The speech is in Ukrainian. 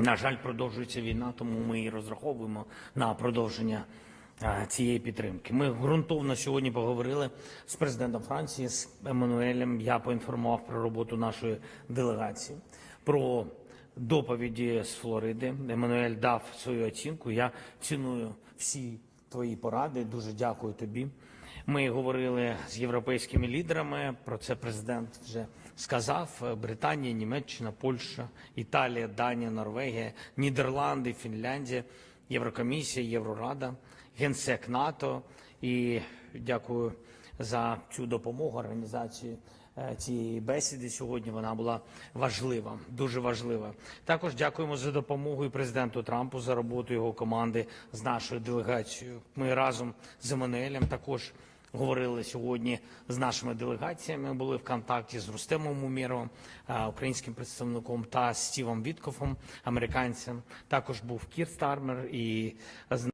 На жаль, продовжується війна, тому ми і розраховуємо на продовження е, цієї підтримки. Ми ґрунтовно сьогодні поговорили з президентом Франції з Еммануелем. Я поінформував про роботу нашої делегації, про доповіді з Флориди. Еммануель дав свою оцінку. Я ціную всі твої поради. Дуже дякую тобі. Ми говорили з європейськими лідерами. Про це президент вже сказав: Британія, Німеччина, Польща, Італія, Данія, Норвегія, Нідерланди, Фінляндія, Єврокомісія, Єврорада, Генсек НАТО. І дякую за цю допомогу організації е, цієї бесіди сьогодні. Вона була важлива, дуже важлива. Також дякуємо за допомогу і президенту Трампу за роботу його команди з нашою делегацією. Ми разом з Еммануелем також говорили сьогодні з нашими делегаціями. Були в контакті з Рустемом Умєровим, е, українським представником, та Стівом Віткофом, американцем. Також був Кір Стармер і